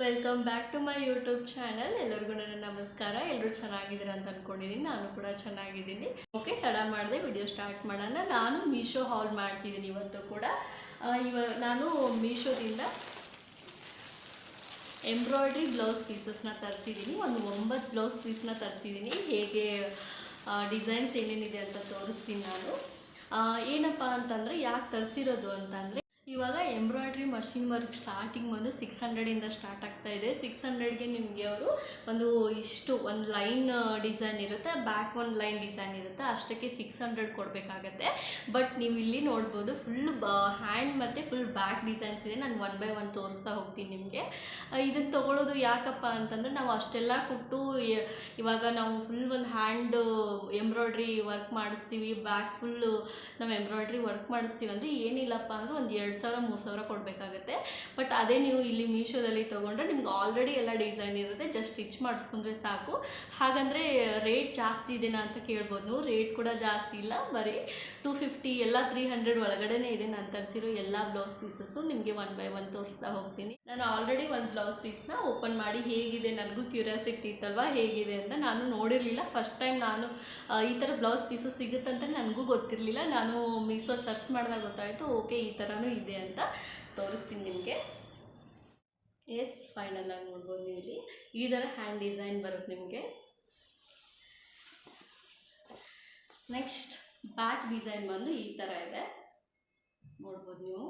Welcome back to my YouTube channel ಎಲ್ಲರಿಗೂ ನನ್ನ ನಮಸ್ಕಾರ. ಎಲ್ಲರೂ ಚೆನ್ನಾಗಿದ್ದೀರಾ ಅಂತ ಅಂದ್ಕೊಂಡಿದ್ದೀನಿ ನಾನು ಕೂಡ ಚೆನ್ನಾಗಿದ್ದೀನಿ. ಓಕೆ ತಡ ಮಾಡಿದೆ. ವಿಡಿಯೋ ಸ್ಟಾರ್ಟ್ ಮಾಡೋಣ. ನಾನು ಮೀಶೋ ಹಾಲ್ ಮಾಡ್ತಿದ್ದೀನಿ ಇವತ್ತು ಕೂಡ. ಇವ, ನಾನು ಮೀಶೋದಿಂದ ಎಂಬ್ರಾಯ್ಡ್ರಿ ಬ್ಲೌಸ್ ಪೀಸಸ್ನ ತರಿಸಿದ್ದೀನಿ. ಒಂದು ಒಂಬತ್ತು ಬ್ಲೌಸ್ ಪೀಸ್ನ ತರಿಸಿದ್ದೀನಿ. ಹೇಗೆ ಡಿಸೈನ್ಸ್ ಏನೇನಿದೆ ಅಂತ ತೋರಿಸ್ತೀನಿ ನಾನು. ಏನಪ್ಪ ಅಂತಂದರೆ ಯಾಕೆ ತರಿಸಿರೋದು ಅಂತಂದರೆ ಇವಾಗ ಎಂಬ್ರಾಯ್ಡ್ರಿ ಮಷಿನ್ ವರ್ಕ್ ಸ್ಟಾರ್ಟಿಂಗ್ ಬಂದು ಸಿಕ್ಸ್ ಹಂಡ್ರೆಡಿಂದ ಸ್ಟಾರ್ಟ್ ಆಗ್ತಾ ಇದೆ. ಸಿಕ್ಸ್ ಹಂಡ್ರೆಡ್ಗೆ ನಿಮಗೆ ಅವರು ಒಂದು ಇಷ್ಟು, ಒಂದು ಲೈನ್ ಡಿಸೈನ್ ಇರುತ್ತೆ. ಬ್ಯಾಕ್ ಒಂದು ಲೈನ್ ಡಿಸೈನ್ ಇರುತ್ತೆ. ಅಷ್ಟಕ್ಕೆ ಸಿಕ್ಸ್ ಹಂಡ್ರೆಡ್ ಕೊಡಬೇಕಾಗತ್ತೆ. ಬಟ್ ನೀವು ಇಲ್ಲಿ ನೋಡ್ಬೋದು ಫುಲ್ ಹ್ಯಾಂಡ್ ಮತ್ತು ಫುಲ್ ಬ್ಯಾಕ್ ಡಿಸೈನ್ಸ್ ಇದೆ. ನಾನು ಒನ್ ಬೈ ಒನ್ ತೋರಿಸ್ತಾ ಹೋಗ್ತೀನಿ ನಿಮಗೆ. ಇದನ್ನು ತೊಗೊಳೋದು ಯಾಕಪ್ಪ ಅಂತಂದರೆ ನಾವು ಅಷ್ಟೆಲ್ಲ ಕೊಟ್ಟು ಇವಾಗ ನಾವು ಫುಲ್ ಒಂದು ಹ್ಯಾಂಡ್ ಎಂಬ್ರಾಯ್ಡ್ರಿ ವರ್ಕ್ ಮಾಡಿಸ್ತೀವಿ. ಬ್ಯಾಕ್ ಫುಲ್ಲು ನಾವು ಎಂಬ್ರಾಯ್ಡ್ರಿ ವರ್ಕ್ ಮಾಡಿಸ್ತೀವಿ ಅಂದರೆ ಏನಿಲ್ಲಪ್ಪ ಅಂದರೆ ಒಂದು ಎರಡು ಸಾವಿರ, ಮೂರು ಸಾವಿರ ಕೊಡಬೇಕಾಗತ್ತೆ. ಅದೇ ನೀವು ಇಲ್ಲಿ ಮೀಶೋದಲ್ಲಿ ತೊಗೊಂಡ್ರೆ ನಿಮ್ಗೆ ಆಲ್ರೆಡಿ ಎಲ್ಲ ಡಿಸೈನ್ ಇರುತ್ತೆ. ಜಸ್ಟ್ ಸ್ಟಿಚ್ ಮಾಡಿಸ್ಕೊಂಡ್ರೆ ಸಾಕು. ಹಾಗಂದರೆ ರೇಟ್ ಜಾಸ್ತಿ ಇದೆನಾ ಅಂತ ಕೇಳ್ಬೋದು. ನೀವು ರೇಟ್ ಕೂಡ ಜಾಸ್ತಿ ಇಲ್ಲ. ಬರೀ ಟೂ ಫಿಫ್ಟಿ ಎಲ್ಲ ತ್ರೀ ಹಂಡ್ರೆಡ್ ಒಳಗಡೆನೇ ಇದೆ. ನಾನು ತರಿಸಿರೋ ಎಲ್ಲ ಬ್ಲೌಸ್ ಪೀಸಸ್ಸು ನಿಮಗೆ ಒನ್ ಬೈ ಒನ್ ತೋರಿಸ್ತಾ ಹೋಗ್ತೀನಿ. ನಾನು ಆಲ್ರೆಡಿ ಒಂದು ಬ್ಲೌಸ್ ಪೀಸ್ನ ಓಪನ್ ಮಾಡಿ ಹೇಗಿದೆ, ನನಗೂ ಕ್ಯೂರಿಯಾಸಿಟಿ ಇತ್ತಲ್ವಾ, ಹೇಗಿದೆ ಅಂತ ನಾನು ನೋಡಿರಲಿಲ್ಲ. ಫಸ್ಟ್ ಟೈಮ್ ನಾನು ಈ ಥರ ಬ್ಲೌಸ್ ಪೀಸಸ್ ಸಿಗುತ್ತಂತ ನನಗೂ ಗೊತ್ತಿರಲಿಲ್ಲ. ನಾನು ಮೀಸೋ ಸರ್ಚ್ ಮಾಡಿದಾಗ ಗೊತ್ತಾಯಿತು, ಓಕೆ, ಈ ಥರನೂ ಇದೆ ಅಂತ ತೋರಿಸ್ತೀನಿ ನಿಮಗೆ. ಎಸ್ ಫೈನಲ್ ಆಗಿ ನೋಡ್ಬೋದು ನೀವು ಇಲ್ಲಿ ಈ ಥರ ಹ್ಯಾಂಡ್ ಡಿಸೈನ್ ಬರುತ್ತೆ ನಿಮಗೆ. ನೆಕ್ಸ್ಟ್ ಬ್ಯಾಕ್ ಡಿಸೈನ್ ಬಂದು ಈ ಥರ ಇದೆ. ನೋಡ್ಬೋದು ನೀವು.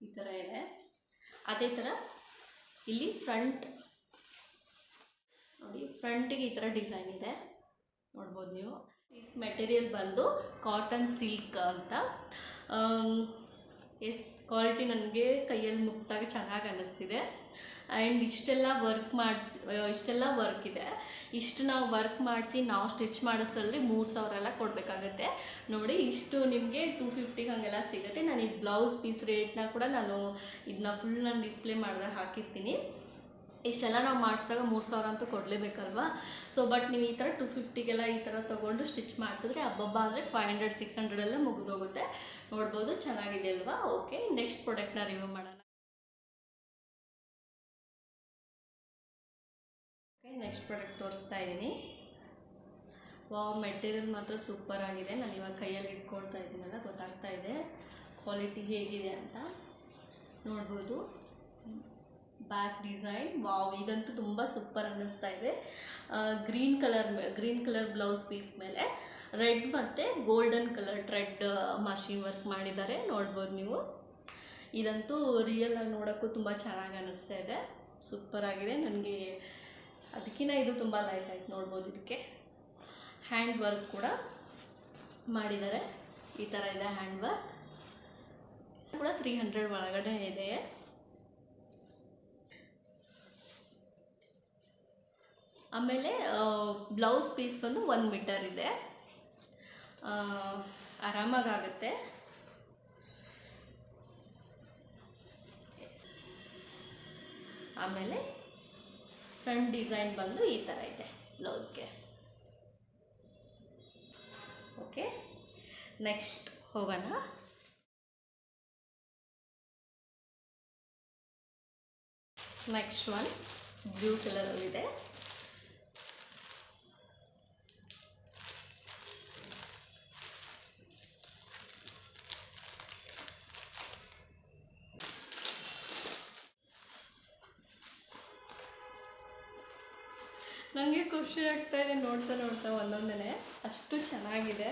ಈ ಥರ ಇದೆ. ಅದೇ ಥರ ಇಲ್ಲಿ ಫ್ರಂಟ್ ನೋಡಿ ಫ್ರಂಟಿಗೆ ಈ ಥರ ಡಿಸೈನ್ ಇದೆ. ನೋಡ್ಬೋದು ನೀವು. ಇಸ್ ಮೆಟೀರಿಯಲ್ ಬಂದು ಕಾಟನ್ ಸಿಲ್ಕ್ ಅಂತ. ಎಸ್ ಕ್ವಾಲಿಟಿ ನನಗೆ ಕೈಯಲ್ಲಿ ಮುಟ್ಟಿದಾಗ ಚೆನ್ನಾಗಿ ಅನ್ನಿಸ್ತಿದೆ ಆ್ಯಂಡ್ ಇಷ್ಟೆಲ್ಲ ವರ್ಕ್ ಮಾಡಿಸಿ ಇಷ್ಟೆಲ್ಲ ವರ್ಕ್ ಇದೆ. ಇಷ್ಟು ನಾವು ವರ್ಕ್ ಮಾಡಿಸಿ ನಾವು ಸ್ಟಿಚ್ ಮಾಡಿಸಲ್ಲಿ ಮೂರು ಸಾವಿರ ಎಲ್ಲ ಕೊಡಬೇಕಾಗತ್ತೆ. ನೋಡಿ, ಇಷ್ಟು ನಿಮಗೆ ಟೂ ಫಿಫ್ಟಿಗೆ ಹಾಗೆಲ್ಲ ಸಿಗುತ್ತೆ. ನಾನು ಈ ಬ್ಲೌಸ್ ಪೀಸ್ ರೇಟ್ನ ಕೂಡ ನಾನು ಇದನ್ನ ಫುಲ್ ನಾನು ಡಿಸ್ಪ್ಲೇ ಮಾಡಿದಾಗ ಹಾಕಿರ್ತೀನಿ. ಇಷ್ಟೆಲ್ಲ ನಾವು ಮಾಡಿಸಿದಾಗ ಮೂರು ಸಾವಿರ ಅಂತೂ ಕೊಡಲೇಬೇಕಲ್ವಾ? ಸೊ ಬಟ್ ನೀವು ಈ ಥರ ಟು ಫಿಫ್ಟಿಗೆಲ್ಲ ಈ ಥರ ತೊಗೊಂಡು ಸ್ಟಿಚ್ ಮಾಡಿಸಿದ್ರೆ ಹಬ್ಬಬ್ಬ ಅಂದರೆ ಫೈವ್ ಹಂಡ್ರೆಡ್ ಸಿಕ್ಸ್ ಹಂಡ್ರೆಡಲ್ಲೇ ಮುಗಿದೋಗುತ್ತೆ. ನೋಡ್ಬೋದು, ಚೆನ್ನಾಗಿದೆ ಅಲ್ವಾ? ಓಕೆ ನೆಕ್ಸ್ಟ್ ಪ್ರಾಡಕ್ಟ್ನ ರಿವ್ಯೂ ಮಾಡೋಣ. ಓಕೆ ನೆಕ್ಸ್ಟ್ ಪ್ರಾಡಕ್ಟ್ ತೋರಿಸ್ತಾ ಇದ್ದೀನಿ ವಾವ್ ಮೆಟೀರಿಯಲ್ ಮಾತ್ರ ಸೂಪರ್ ಆಗಿದೆ. ನಾನು ಇವಾಗ ಕೈಯಲ್ಲಿ ಇಟ್ಕೊಳ್ತಾ ಇದ್ದೀನಲ್ಲ, ಗೊತ್ತಾಗ್ತಾ ಇದೆ. ಕ್ವಾಲಿಟಿ ಹೇಗಿದೆ ಅಂತ. ನೋಡ್ಬೋದು. ಬ್ಯಾಕ್ ಡಿಸೈನ್ ವಾವ್ ಈಗಂತೂ ತುಂಬ ಸೂಪರ್ ಅನ್ನಿಸ್ತಾ ಇದೆ. Green colour green colour blouse piece ಮೇಲೆ ರೆಡ್ ಮತ್ತು golden colour thread machine work ಮಾಡಿದ್ದಾರೆ. ನೋಡ್ಬೋದು ನೀವು. ಇದಂತೂ ರಿಯಲ್ ಆಗಿ ನೋಡೋಕ್ಕೂ ತುಂಬ ಚೆನ್ನಾಗಿ ಅನ್ನಿಸ್ತಾ ಇದೆ. ಸೂಪರ್ ಆಗಿದೆ. ನನಗೆ ಅದಕ್ಕಿಂತ ಇದು ತುಂಬ ಲೈಕ್ ಆಯ್ತು ನೋಡ್ಬೋದು ಇದಕ್ಕೆ. ಹ್ಯಾಂಡ್ ವರ್ಕ್ ಕೂಡ ಮಾಡಿದ್ದಾರೆ. ಈ ಥರ ಇದೆ ಹ್ಯಾಂಡ್ ವರ್ಕ್ ಕೂಡ ತ್ರೀ ಹಂಡ್ರೆಡ್ ಒಳಗಡೆ ಇದೆ. ಆಮೇಲೆ ಬ್ಲೌಸ್ ಪೀಸ್ ಬಂದು ಒಂದು ಮೀಟರ್ ಇದೆ. ಆರಾಮಾಗುತ್ತೆ ಆಮೇಲೆ ಫ್ರಂಟ್ ಡಿಸೈನ್ ಬಂದು ಈ ಥರ ಇದೆ ಬ್ಲೌಸ್ಗೆ ಓಕೆ ನೆಕ್ಸ್ಟ್ ಹೋಗೋಣ. ನೆಕ್ಸ್ಟ್ ಒನ್ ಬ್ಲೂ ಕಲರಲ್ಲಿದೆ ನನಗೆ ಖುಷಿ ಆಗ್ತಾ ಇದೆ ನೋಡ್ತಾ ನೋಡ್ತಾ ಒಂದೊಂದೇ ಅಷ್ಟು ಚೆನ್ನಾಗಿದೆ.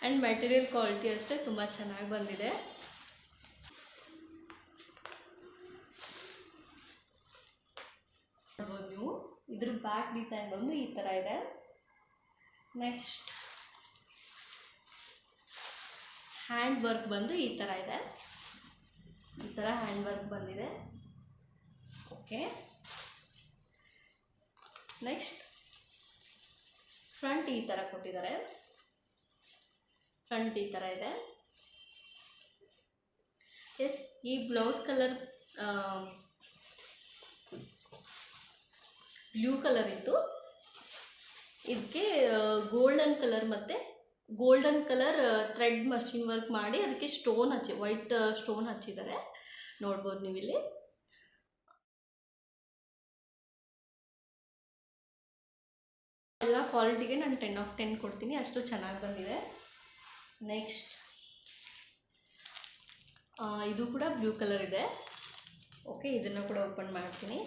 ಆ್ಯಂಡ್ ಮೆಟೀರಿಯಲ್ ಕ್ವಾಲಿಟಿ ಅಷ್ಟೇ ತುಂಬ ಚೆನ್ನಾಗಿ ಬಂದಿದೆ. ನೋಡ್ಬೋದು ನೀವು? ಇದ್ರ ಬ್ಯಾಕ್ ಡಿಸೈನ್ ಬಂದು ಈ ಥರ ಇದೆ. ನೆಕ್ಸ್ಟ್ ಹ್ಯಾಂಡ್ ವರ್ಕ್ ಬಂದು ಈ ಥರ ಇದೆ. ಈ ಥರ ಹ್ಯಾಂಡ್ ವರ್ಕ್ ಬಂದಿದೆ. ಓಕೆ ನೆಕ್ಸ್ಟ್ ಫ್ರಂಟ್ ಈ ಥರ ಕೊಟ್ಟಿದ್ದಾರೆ. ಫ್ರಂಟ್ ಈ ಥರ ಇದೆ. ಎಸ್ ಈ ಬ್ಲೌಸ್ ಕಲರ್ ಬ್ಲೂ ಕಲರ್ ಇತ್ತು ಇದಕ್ಕೆ ಗೋಲ್ಡನ್ ಕಲರ್ ಮತ್ತು golden colour thread machine work ಮಾಡಿ, ಅದಕ್ಕೆ ಸ್ಟೋನ್ ಹಚ್ಚಿ ವೈಟ್ ಸ್ಟೋನ್ ಹಚ್ಚಿದ್ದಾರೆ. ನೋಡ್ಬೋದು ನೀವು ಇಲ್ಲಿ ಕ್ವಾಲಿಟಿಗೆ ನಾನು ಟೆನ್ ಆಫ್ ಟೆನ್ ಕೊಡ್ತೀನಿ. ಅಷ್ಟು ಚೆನ್ನಾಗಿ ಬಂದಿದೆ. ನೆಕ್ಸ್ಟ್ ಇದು ಕೂಡ ಬ್ಲೂ ಕಲರ್ ಇದೆ. ಓಕೆ ಇದನ್ನು ಕೂಡ ಓಪನ್ ಮಾಡ್ತೀನಿ.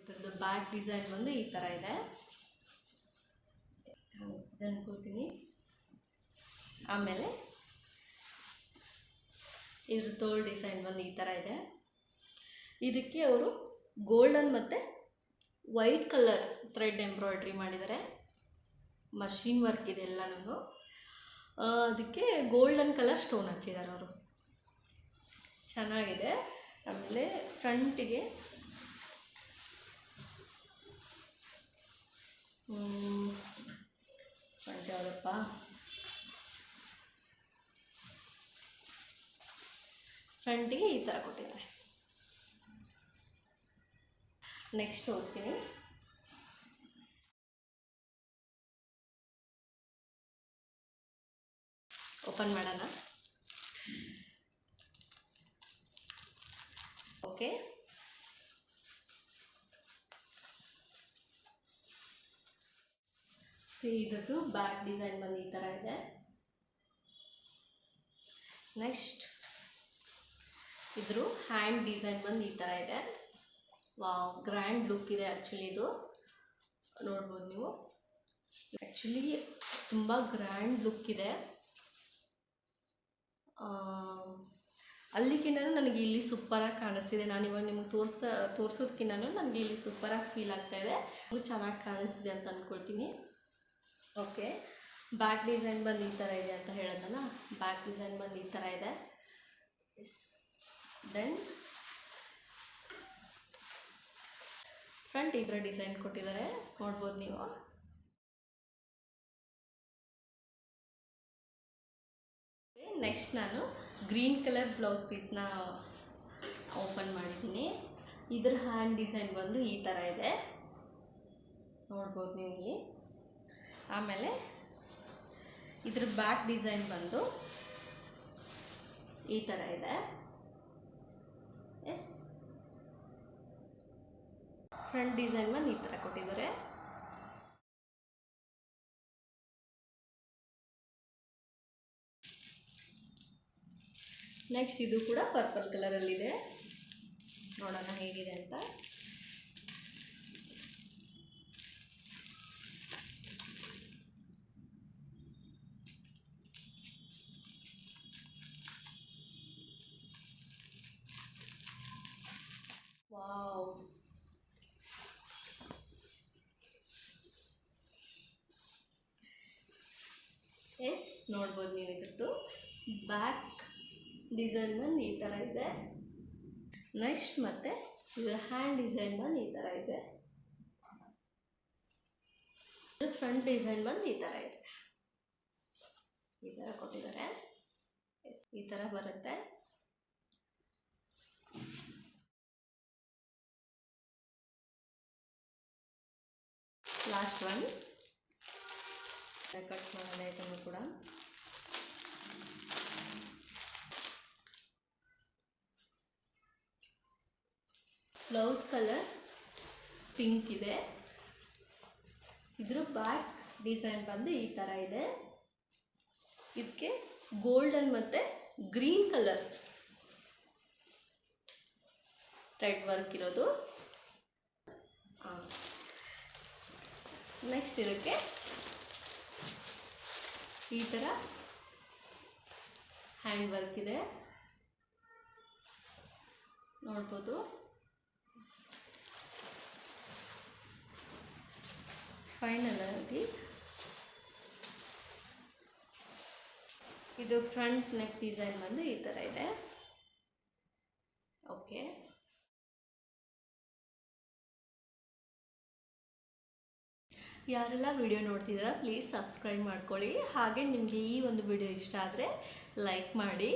ಇದರದ್ದು ಬ್ಯಾಕ್ ಡಿಸೈನ್ ಬಂದು ಈ ಥರ ಇದೆ. ಅನ್ಕೊಳ್ತೀನಿ ಆಮೇಲೆ ಇದ್ರ ತೋಲ್ ಡಿಸೈನ್ ಬಂದು ಈ ಥರ ಇದೆ. ಇದಕ್ಕೆ ಅವರು ಗೋಲ್ಡನ್ ಮತ್ತು ವೈಟ್ ಕಲರ್ ಥ್ರೆಡ್ ಎಂಬ್ರಾಯ್ಡ್ರಿ ಮಾಡಿದ್ದಾರೆ. ಮಷಿನ್ ವರ್ಕ್ ಇದೆ ಎಲ್ಲನೂ ಅದಕ್ಕೆ ಗೋಲ್ಡನ್ ಕಲರ್ ಸ್ಟೋನ್ ಹಚ್ಚಿದ್ದಾರೆ ಅವರು. ಚೆನ್ನಾಗಿದೆ. ಆಮೇಲೆ ಫ್ರಂಟಿಗೆ ಫ್ರಂಟ್ ಯಾವುದಪ್ಪ? ಫ್ರಂಟಿಗೆ ಈ ಥರ ಕೊಟ್ಟಿದ್ದಾರೆ. ನೆಕ್ಸ್ಟ್ ಹೋಗ್ತೀನಿ ಓಪನ್ ಮಾಡೋಣ. ಓಕೆ ಇದ್ದು ಬ್ಯಾಕ್ ಡಿಸೈನ್ ಬಂದು ಈ ಥರ ಇದೆ. ನೆಕ್ಸ್ಟ್ ಇದ್ರ ಹ್ಯಾಂಡ್ ಡಿಸೈನ್ ಬಂದು ಈ ಥರ ಇದೆ. ವಾವ್ ಗ್ರ್ಯಾಂಡ್ ಲುಕ್ ಇದೆ ಆ್ಯಕ್ಚುಲಿ ಇದು. ನೋಡ್ಬೋದು ನೀವು. ಆ್ಯಕ್ಚುಲಿ ತುಂಬ ಗ್ರ್ಯಾಂಡ್ ಲುಕ್ ಇದೆ. ಅಲ್ಲಿಗಿಂತ ನನಗೆ ಇಲ್ಲಿ ಸೂಪರಾಗಿ ಕಾಣಿಸ್ತಿದೆ. ನಾನು ಇವಾಗ ನಿಮ್ಗೆ ತೋರಿಸ ತೋರಿಸೋದಕ್ಕಿಂತ ನನಗೆ ಇಲ್ಲಿ ಸೂಪರಾಗಿ ಫೀಲ್ ಆಗ್ತಾ ಇದೆ. ಚೆನ್ನಾಗಿ ಕಾಣಿಸ್ತಿದೆ ಅಂತ ಅಂದ್ಕೊಳ್ತೀನಿ ಓಕೆ ಬ್ಯಾಕ್ ಡಿಸೈನ್ ಬಂದು ಈ ಥರ ಇದೆ ಅಂತ ಹೇಳೋದಲ್ಲ? ಬ್ಯಾಕ್ ಡಿಸೈನ್ ಬಂದು ಈ ಥರ ಇದೆ. ದೆನ್ ಫ್ರಂಟ್ ಈ ಥರ ಡಿಸೈನ್ ಕೊಟ್ಟಿದ್ದಾರೆ. ನೋಡ್ಬೋದು ನೀವು. ನೆಕ್ಸ್ಟ್ ನಾನು ಗ್ರೀನ್ ಕಲರ್ ಬ್ಲೌಸ್ ಪೀಸ್ನ ಓಪನ್ ಮಾಡಿದ್ದೀನಿ. ಇದ್ರ ಹ್ಯಾಂಡ್ ಡಿಸೈನ್ ಬಂದು ಈ ಥರ ಇದೆ. ನೋಡ್ಬೋದು ನೀವು ಇಲ್ಲಿ. ಆಮೇಲೆ ಇದ್ರ ಬ್ಯಾಕ್ ಡಿಸೈನ್ ಬಂದು ಈ ಥರ ಇದೆ. ಎಸ್. ಫ್ರಂಟ್ ಡಿಸೈನ್ ಬಂದು ಈ ಥರ ಕೊಟ್ಟಿದ್ದಾರೆ. ನೆಕ್ಸ್ಟ್ ಇದು ಕೂಡ ಪರ್ಪಲ್ ಕಲರಲ್ಲಿದೆ ನೋಡೋಣ ಹೇಗಿದೆ ಅಂತ ವಾವ್ ಎಸ್ ನೋಡ್ಬೋದು ನೀವು ಇದ್ರದ್ದು. ಬ್ಯಾಕ್ ಡಿಸೈನ್ ಬಂದು ಈ ಥರ ಇದೆ. ನೆಕ್ಸ್ಟ್ ಮತ್ತೆ ಇದರ ಹ್ಯಾಂಡ್ ಡಿಸೈನ್ ಬಂದು ಈ ಥರ ಇದೆ. ಫ್ರಂಟ್ ಡಿಸೈನ್ ಬಂದು ಈ ಥರ ಇದೆ. ಈ ಥರ ಕೊಟ್ಟಿದ್ದಾರೆ. ಈ ಥರ ಬರುತ್ತೆ. ಲಾಸ್ಟ್ ಒನ್ ಕಟ್ ಮಾಡೋಣ ಇದನ್ನು ಕೂಡ. ಬ್ಲೌಸ್ ಕಲರ್ ಪಿಂಕ್ ಇದೆ. ಇದ್ರ ಬ್ಯಾಕ್ ಡಿಸೈನ್ ಬಂದು ಈ ಥರ ಇದೆ. ಇದಕ್ಕೆ ಗೋಲ್ಡನ್ ಮತ್ತು ಗ್ರೀನ್ ಕಲರ್ ಥ್ರೆಡ್ ವರ್ಕ್ ಇರೋದು. ನೆಕ್ಸ್ಟ್ ಇದಕ್ಕೆ ಈ ಥರ ಹ್ಯಾಂಡ್ ವರ್ಕ್ ಇದೆ. ನೋಡ್ಬೋದು. ಫೈನಲ್ ಇದು ಫ್ರಂಟ್ ನೆಕ್ ಡಿಸೈನ್ ಬಂದು ಈ ಥರ ಇದೆ ಓಕೆ ಯಾರೆಲ್ಲ ವಿಡಿಯೋ ನೋಡ್ತಿದ್ದೀರಾ ಪ್ಲೀಸ್ ಸಬ್ಸ್ಕ್ರೈಬ್ ಮಾಡ್ಕೊಳ್ಳಿ. ಹಾಗೆ ನಿಮಗೆ ಈ ಒಂದು ವಿಡಿಯೋ ಇಷ್ಟ ಆದರೆ ಲೈಕ್ ಮಾಡಿ.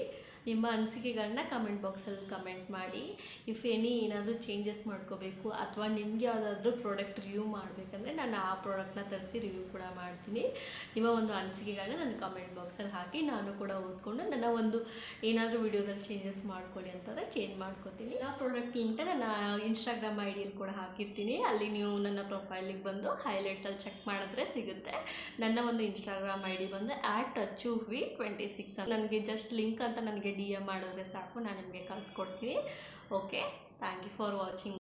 ನಿಮ್ಮ ಅನಿಸಿಕೆಗಳನ್ನ ಕಮೆಂಟ್ ಬಾಕ್ಸಲ್ಲಿ ಕಮೆಂಟ್ ಮಾಡಿ. ಇಫ್ ಎನಿ ಏನಾದರೂ ಚೇಂಜಸ್ ಮಾಡ್ಕೋಬೇಕು ಅಥವಾ ನಿಮಗೆ ಯಾವುದಾದ್ರೂ ಪ್ರಾಡಕ್ಟ್ ರಿವ್ಯೂ ಮಾಡಬೇಕಂದ್ರೆ ನಾನು ಆ ಪ್ರಾಡಕ್ಟ್ನ ತರಿಸಿ ರಿವ್ಯೂ ಕೂಡ ಮಾಡ್ತೀನಿ. ನಿಮ್ಮ ಒಂದು ಅನಿಸಿಕೆಗಳನ್ನ ನನ್ನ ಕಮೆಂಟ್ ಬಾಕ್ಸಲ್ಲಿ ಹಾಕಿ ನಾನು ಕೂಡ ಓದ್ಕೊಂಡು ನನ್ನ ಒಂದು ಏನಾದರೂ ವಿಡಿಯೋದಲ್ಲಿ ಚೇಂಜಸ್ ಮಾಡ್ಕೊಳ್ಳಿ ಅಂತಂದರೆ ಚೇಂಜ್ ಮಾಡ್ಕೋತೀನಿ. ಆ ಪ್ರಾಡಕ್ಟ್ ಲಿಂಕ್ ನನ್ನ ಇನ್ಸ್ಟಾಗ್ರಾಮ್ ಐ ಡಿಯಲ್ಲಿ ಕೂಡ ಹಾಕಿರ್ತೀನಿ. ಅಲ್ಲಿ ನೀವು ನನ್ನ ಪ್ರೊಫೈಲಿಗೆ ಬಂದು ಹೈಲೈಟ್ಸಲ್ಲಿ ಚೆಕ್ ಮಾಡಿದ್ರೆ ಸಿಗುತ್ತೆ. ನನ್ನ ಒಂದು ಇನ್ಸ್ಟಾಗ್ರಾಮ್ ಐ ಡಿ ಬಂದು at touch V twenty six ನನಗೆ ಜಸ್ಟ್ ಲಿಂಕ್ ಅಂತ ನನಗೆ ಡಿ ಎಂ ಮಾಡಿದ್ರೆ ಸಾಕು ನಾನು ನಿಮಗೆ ಕಳಿಸ್ಕೊಡ್ತೀನಿ okay thank you for watching